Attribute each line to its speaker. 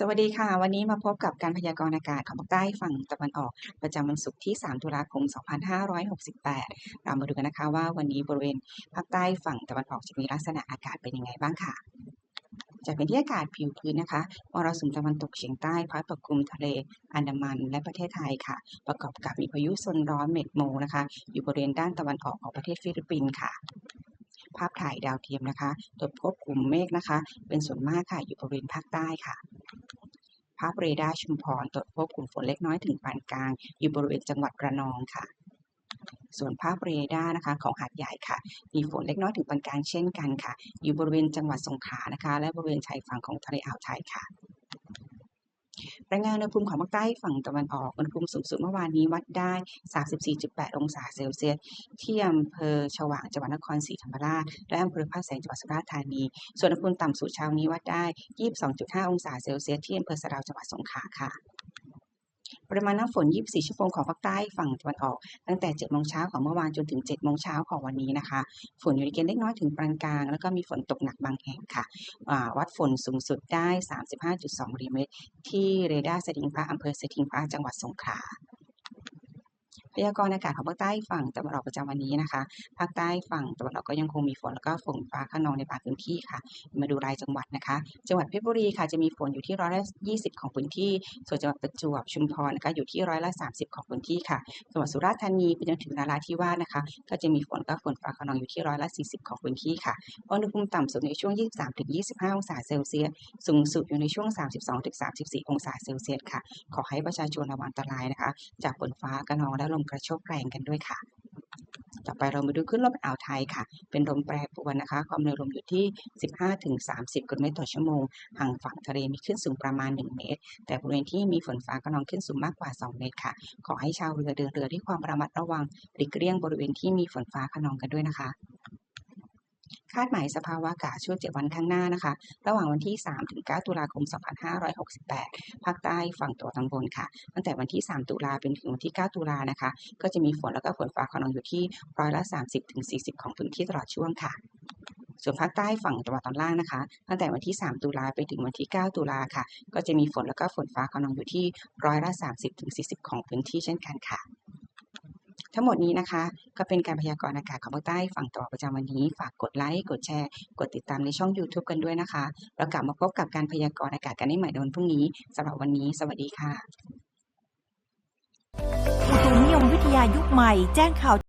Speaker 1: สวัสดีค่ะ วันนี้มาพบกับการพยากรณ์อากาศของภาคใต้ฝั่งตะวันออก ประจำวันศุกร์ที่ 3 ตุลาคม 2568 เรามาดูกันนะคะว่าวันนี้บริเวณภาคใต้ฝั่งตะวันออกจะมีลักษณะอากาศเป็นยังไงบ้างค่ะ จากเป็นที่อากาศผิวพื้นนะคะมรสุมตะวันตกเฉียงใต้พัดปกคลุมทะเลอันดามันและประเทศไทยค่ะ ประกอบกับมีพายุโซนร้อนเม็ดโมนะคะ อยู่บริเวณด้านตะวันออกของประเทศฟิลิปปินส์ค่ะ ภาพถ่ายดาวเทียมนะคะตรวจพบกลุ่มเมฆนะคะ เป็นส่วนมากค่ะอยู่บริเวณภาคใต้ค่ะ ภาพเรดาร์ชุมพรตรวจพบกลุ่มฝนเล็กน้อยถึงปานกลาง อยู่บริเวณจังหวัดระนองค่ะ ส่วนภาพเรดาร์นะคะของหาดใหญ่ค่ะ มีฝนเล็กน้อยถึงปานกลางเช่นกันค่ะ อยู่บริเวณจังหวัดสงขลานะคะ และบริเวณชายฝั่งของทะเลอ่าวไทยค่ะ รายงานอุณหภูมิของภาคใต้ฝั่งตะวันออก อุณหภูมิสูงสุดเมื่อวานนี้วัดได้ 34.8 องศาเซลเซียส ที่อำเภอฉวางจังหวัดนครศรีธรรมราช และอำเภอพระแสงจังหวัดสุราษฎร์ธานี ส่วนอุณหภูมิต่ำสุดเช้านี้วัดได้ 22.5 องศาเซลเซียส ที่อำเภอสะเดาจังหวัดสงขลาค่ะ ปริมาณน้ำฝน 24 ชั่วโมงของภาคใต้ฝั่งตะวันออก ตั้งแต่ 7 โมงเช้าของเมื่อวานจนถึง 7 โมงเช้าของวันนี้นะคะ ฝนอยู่ในเกณฑ์เล็กน้อยถึงปานกลาง แล้วก็มีฝนตกหนักบางแห่งค่ะ วัดฝนสูงสุดได้ 35.2มิลลิเมตรที่เรดาร์สถิงพระอำเภอสถิงพระจังหวัดสงขลา พยากรณ์อากาศของภาคใต้ฝั่งตะวันออกประจำวันนี้นะคะ ภาคใต้ฝั่งตะวันออกก็ยังคงมีฝนแล้วก็ฝนฟ้าขนองในบางพื้นที่ค่ะ มาดูรายจังหวัดนะคะ จังหวัดเพชรบุรีค่ะจะมีฝนอยู่ที่ร้อยละ20ของพื้นที่ ส่วนจังหวัดประจวบชุมพรนะคะอยู่ที่ร้อยละ30ของพื้นที่ค่ะจังหวัดสุราษฎร์ธานีไปจนถึงนาราธิวาสนะคะ ก็จะมีฝนก็ฝนฟ้าขนองอยู่ที่ร้อยละ40ของพื้นที่ค่ะอุณหภูมิต่ำสุดในช่วง 23-25 องศาเซลเซียสสูงสุดอยู่ในช่วง 32-34 องศาเซลเซียสค่ะ ขอให้ประชาชนระวังอันตรายนะคะ จากฝนฟ้ากระนองและลมกระโชกแรงกันด้วยค่ะ ต่อไปเรามาดูขึ้นลมอ่าวไทยค่ะ เป็นลมแปรปรวนนะคะ ความเร็วลมอยู่ที่ 15-30กิโลเมตรต่อชั่วโมง ห่างฝั่งทะเลมีขึ้นสูงประมาณ 1 เมตร แต่บริเวณที่มีฝนฟ้ากระนองขึ้นสูงมากกว่า 2 เมตรค่ะ ขอให้ชาวเรือเดินเรือด้วยความระมัดระวังหลีกเลี่ยงบริเวณที่มีฝนฟ้าขนองกันด้วยนะคะ คาดหมายสภาวะอากาศช่วง7วันข้างหน้านะคะ ระหว่างวันที่ 3 ถึง 9 ตุลาคม 2568 ภาคใต้ฝั่งตัวตอนบนค่ะ ตั้งแต่วันที่ 3 ตุลาเป็นถึงวันที่ 9 ตุลานะคะ ก็จะมีฝนแล้วก็ฝนฟ้าขนองอยู่ที่ร้อยละ 30-40 ของพื้นที่ตลอดช่วงค่ะส่วนภาคใต้ฝั่งตะวันตอนล่างนะคะ ตั้งแต่วันที่ 3 ตุลาไปถึงวันที่ 9 ตุลาค่ะ ก็จะมีฝนแล้วก็ฝนฟ้าขนองอยู่ที่ร้อยละ 30-40 ของพื้นที่เช่นกันค่ะ ทั้งหมดนี้นะคะ ก็เป็นการพยากรณ์อากาศของภาคใต้ฝั่งตะวันออกประจำวันนี้ ฝากกดไลค์ กดแชร์ กดติดตามในช่อง YouTube กันด้วยนะคะ แล้วกลับมาพบกับการพยากรณ์อากาศกันได้ใหม่ในวันพรุ่งนี้สำหรับวันนี้ สวัสดีค่ะ
Speaker 2: อุตุนิยมวิทยายุคใหม่แจ้งข่าว